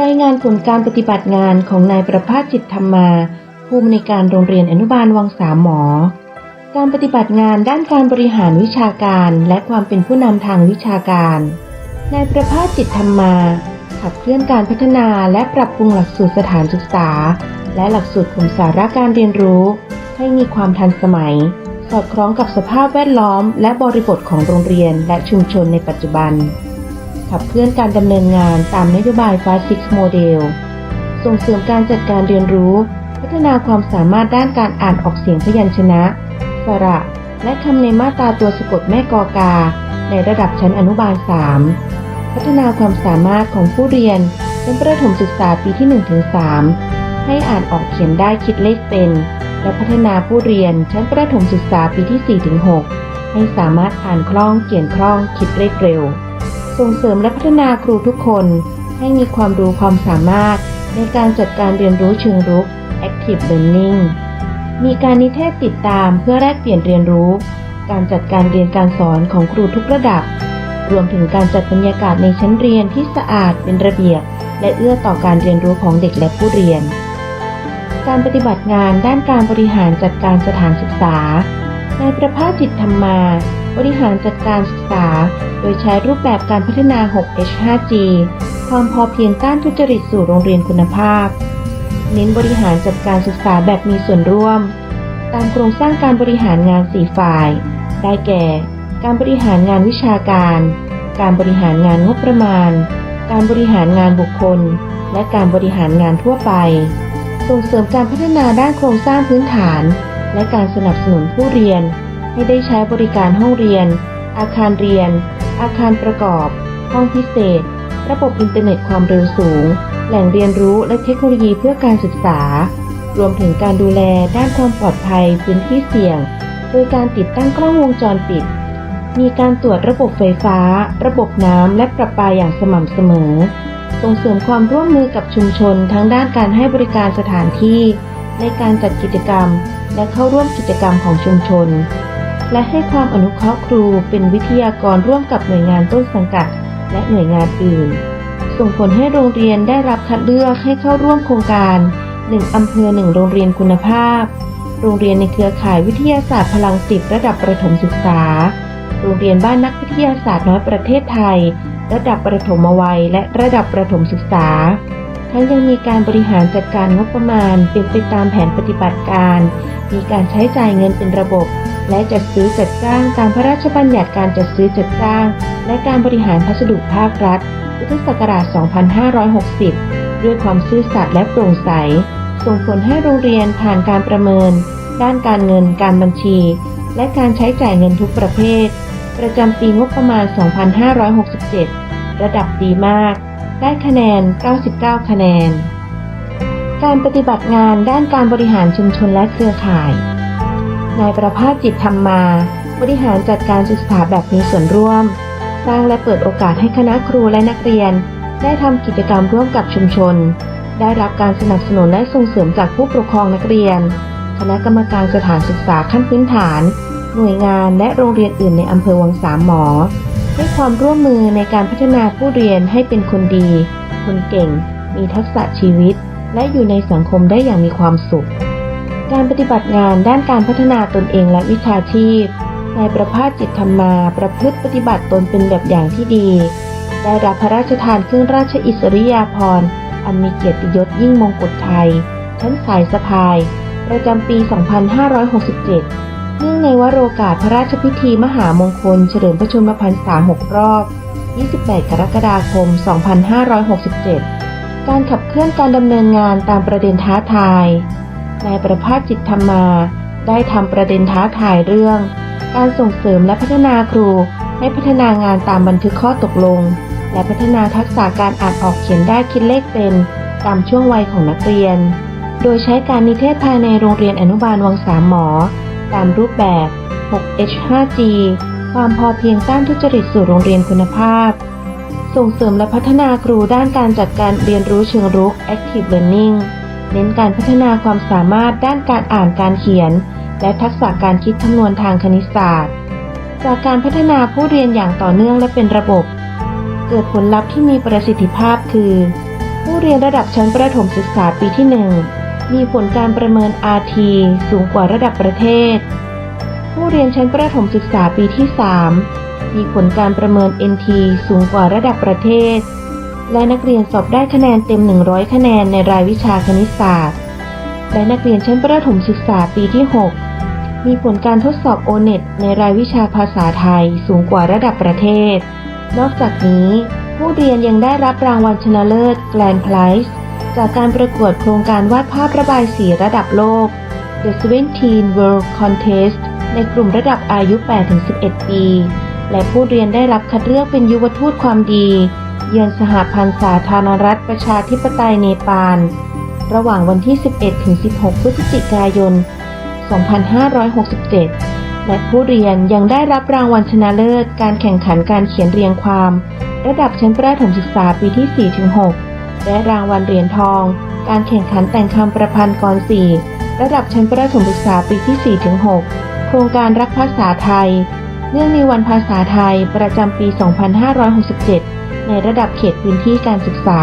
รายงานผลการปฏิบัติงานของนายประภาสจิตธรรมา ผู้อำนวยการโรงเรียนอนุบาลวังสามหมอ การปฏิบัติงานด้านการบริหารวิชาการและความเป็นผู้นำทางวิชาการ นายประภาสจิตธรรมา ขับเคลื่อนการพัฒนาและปรับปรุงหลักสูตรสถานศึกษา และหลักสูตรกลุ่มสาระการเรียนรู้ ให้มีความทันสมัย สอดคล้องกับสภาพแวดล้อม และบริบทของโรงเรียนและชุมชนในปัจจุบัน ขับเคลื่อนการดำเนินงานตามนโยบาย Fast Six Model ส่งเสริมการจัดการเรียนรู้ พัฒนาความสามารถด้านการอ่านออกเสียงพยัญชนะ สระ และคำในมาตราตัวสะกดแม่กอกา ในระดับชั้นอนุบาล 3 พัฒนาความสามารถของผู้เรียนชั้นประถมศึกษาปีที่ 1-3 ให้อ่านออกเขียนได้คิดเลขเป็น และพัฒนาผู้เรียนชั้นประถมศึกษาปีที่ 4-6 ให้สามารถอ่านคล่องเขียนคล่องคิดเลขเร็ว ส่งเสริมและพัฒนาครูทุกคนให้มีความรู้ความสามารถในการจัดการเรียนรู้เชิงรุก Active Learning มีการนิเทศติดตามเพื่อแลกเปลี่ยนเรียนรู้ การจัดการเรียนการสอนของครูทุกระดับ รวมถึงการจัดบรรยากาศในชั้นเรียนที่สะอาดเป็นระเบียบ และเอื้อต่อการเรียนรู้ของเด็กและผู้เรียน การปฏิบัติงานด้านการบริหารจัดการสถานศึกษานายประภาสจิตธรรมา บริหารจัดการศึกษา โดยใช้รูปแบบการพัฒนา 6H5G ความพอเพียงต้านทุจริตสู่โรงเรียนคุณภาพ เน้นบริหารจัดการศึกษาแบบมีส่วนร่วม ตามโครงสร้างการบริหารงาน 4 ฝ่าย ได้แก่ การบริหารงานวิชาการ การบริหารงานงบประมาณ การบริหารงานบุคคล และการบริหารงานทั่วไป ส่งเสริมการพัฒนาด้านโครงสร้างพื้นฐาน และการสนับสนุนผู้เรียน ให้ได้ใช้บริการห้องเรียน อาคารเรียน อาคารประกอบ ห้องพิเศษ ระบบอินเทอร์เน็ตความเร็วสูง แหล่งเรียนรู้และเทคโนโลยีเพื่อการศึกษา รวมถึงการดูแลด้านความปลอดภัยพื้นที่เสี่ยง โดยการติดตั้งกล้องวงจรปิด มีการตรวจระบบไฟฟ้า ระบบน้ำและประปาอย่างสม่ำเสมอ ส่งเสริมความร่วมมือกับชุมชนทั้งด้านการให้บริการสถานที่ ในการจัดกิจกรรม และเข้าร่วมกิจกรรมของชุมชน และให้ความอนุเคราะห์ครูเป็นวิทยากรร่วมกับหน่วยงานต้นสังกัด และหน่วยงานอื่น ส่งผลให้โรงเรียนได้รับคัดเลือกให้เข้าร่วมโครงการ 1 อำเภอ 1 โรงเรียนคุณภาพ โรงเรียนในเครือข่ายวิทยาศาสตร์พลังสิบระดับประถมศึกษา โรงเรียนบ้านนักวิทยาศาสตร์น้อยประเทศไทย ระดับประถมวัยและระดับประถมศึกษา ทั้งยังมีการบริหารจัดการงบประมาณเป็นไปตามแผนปฏิบัติการ มีการใช้จ่ายเงินเป็นระบบ และจัดซื้อจัดจ้างตามพระราชบัญญัติการจัดซื้อจัดจ้าง และการบริหารพัสดุภาครัฐ พุทธศักราช 2560 ด้วยความซื่อสัตย์และโปร่งใส ส่งผลให้โรงเรียนผ่านการประเมิน ด้านการเงินการบัญชี และการใช้จ่ายเงินทุกประเภท ประจำปีงบประมาณ 2567 ระดับดีมาก ได้คะแนน 99 คะแนน การปฏิบัติงานด้านการบริหารชุมชนและเครือข่าย นายประภาสจิตธรรมมา บริหารจัดการศึกษาแบบมีส่วนร่วม สร้างและเปิดโอกาสให้คณะครูและนักเรียน ได้ทำกิจกรรมร่วมกับชุมชน ได้รับการสนับสนุนและส่งเสริมจากผู้ปกครองนักเรียน คณะกรรมการสถานศึกษาขั้นพื้นฐาน หน่วยงานและโรงเรียนอื่นในอำเภอวังสามหมอ ให้ความร่วมมือในการพัฒนาผู้เรียนให้เป็นคนดี คนเก่ง มีทักษะชีวิต และอยู่ในสังคมได้อย่างมีความสุข การปฏิบัติงานด้านการพัฒนาตนเองและวิชาชีพนายประภาสจิตธรรมา ประพฤติปฏิบัติตนเป็นแบบอย่างที่ดี ได้รับพระราชทานเครื่องราชอิสริยาภรณ์ อันมีเกียรติยศยิ่งมงกุฎไทย ชั้นสายสะพาย ประจำปี 2567 ในวโรกาสพระราชพิธีมหามงคล เฉลิมพระชนมพรรษา6รอบ 28 กรกฎาคม 2567 การขับเคลื่อนการดำเนินงานตามประเด็นท้าทาย นายประภาสจิตธรรมา ได้ทำประเด็นท้าทายเรื่อง การส่งเสริมและพัฒนาครูให้พัฒนางานตามบันทึกข้อตกลง และพัฒนาทักษะการอ่านออกเขียนได้คิดเลขเป็นตามช่วงวัยของนักเรียน โดยใช้การนิเทศภายในโรงเรียนอนุบาลวังสามหมอ ตามรูปแบบ 6H5G ความพอเพียงต้านทุจริตสู่โรงเรียนคุณภาพ ส่งเสริมและพัฒนาครูด้านการจัดการเรียนรู้เชิงรุก Active Learning เน้นการพัฒนาความสามารถด้านการอ่านการเขียน และทักษะการคิดคำนวณทางคณิตศาสตร์ จากการพัฒนาผู้เรียนอย่างต่อเนื่องและเป็นระบบ เกิดผลลัพธ์ที่มีประสิทธิภาพคือ ผู้ผู้เรียนระดับชั้นประถมศึกษาปีที่ 1 มีผลการประเมิน RT สูงกว่าระดับประเทศ ผู้เรียนชั้นประถมศึกษาปีที่ 3 มีผลการประเมิน NT สูงกว่าระดับประเทศ และนักเรียนสอบได้คะแนนเต็ม 100 คะแนนในรายวิชาคณิตศาสตร์ และนักเรียนชั้นประถมศึกษาปีที่ 6 มีผลการทดสอบ O-NET ในรายวิชาภาษาไทยสูงกว่าระดับประเทศ นอกจากนี้ ผู้เรียนยังได้รับรางวัลชนะเลิศ Grand Prize จากการประกวดโครงการวาดภาพระบายสีระดับโลก The 17 World Contest ในกลุ่มระดับอายุ 8-11 ปี และผู้เรียนได้รับคัดเลือกเป็นยุวทูตความดี เยือนสหพันธ์สาธารณรัฐประชาธิปไตยเนปาล ระหว่างวันที่ 11-16 พฤศจิกายน 2567 และผู้เรียนยังได้รับรางวัลชนะเลิศ การแข่งขันการเขียนเรียงความ ระดับชั้นประถมศึกษาปีที่ 4-6 และรางวัลเหรียญทอง การแข่งขันแต่งคำประพันธ์กรสี่ระดับชั้นประถมศึกษาปีที่ 4-6 โครงการรักภาษาไทย เนื่องในวันภาษาไทยประจำปี 2567 ในระดับเขตพื้นที่การศึกษา